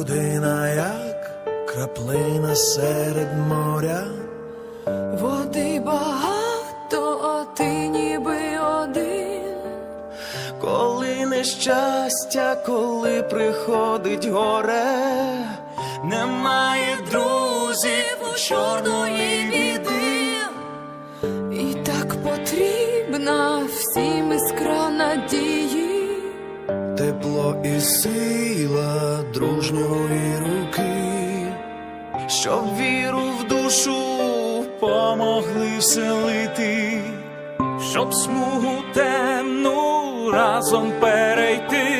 людина, як краплина серед моря. Води багато, а ти ніби один. Коли нещастя, коли приходить горе, немає друзів у чорної Тепло і сила дружньої руки, щоб віру в душу помогли вселити, щоб смугу темну разом перейти.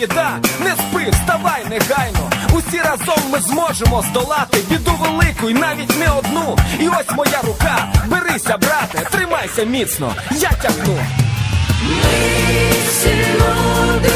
Біда, не спи, вставай негайно. Усі разом ми зможемо здолати біду велику, і навіть не одну. І ось моя рука, берися, брате, тримайся міцно, я тягну. Ми всі люди